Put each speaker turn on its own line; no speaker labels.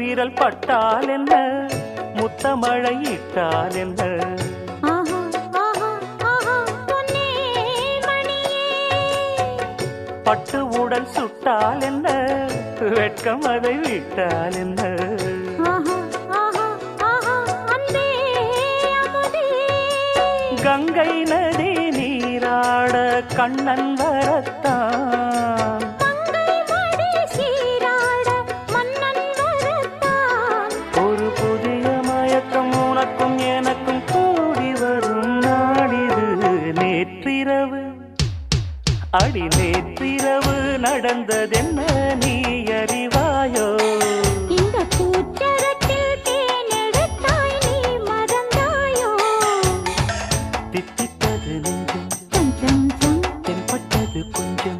விரல் பட்டால் என்ன? முத்தமழை இட்டால் என்ன பட்டு உடல் சுட்டால் என்ன? வெட்கம் அதை விட்டால் என்ன? கங்கை நதி நீராட கண்ணன் வரத்தான். நேற்றிரவு அடி நேற்றிரவு நடந்ததென்ன நீ அறிவாயோ?
இந்த கூச்சரத்தில் தேனெடுத்தாய் நீ மறந்தாயோ?
தித்தித்தது நெஞ்சம்.
கொஞ்சம்
தென்பட்டது கொஞ்சம்.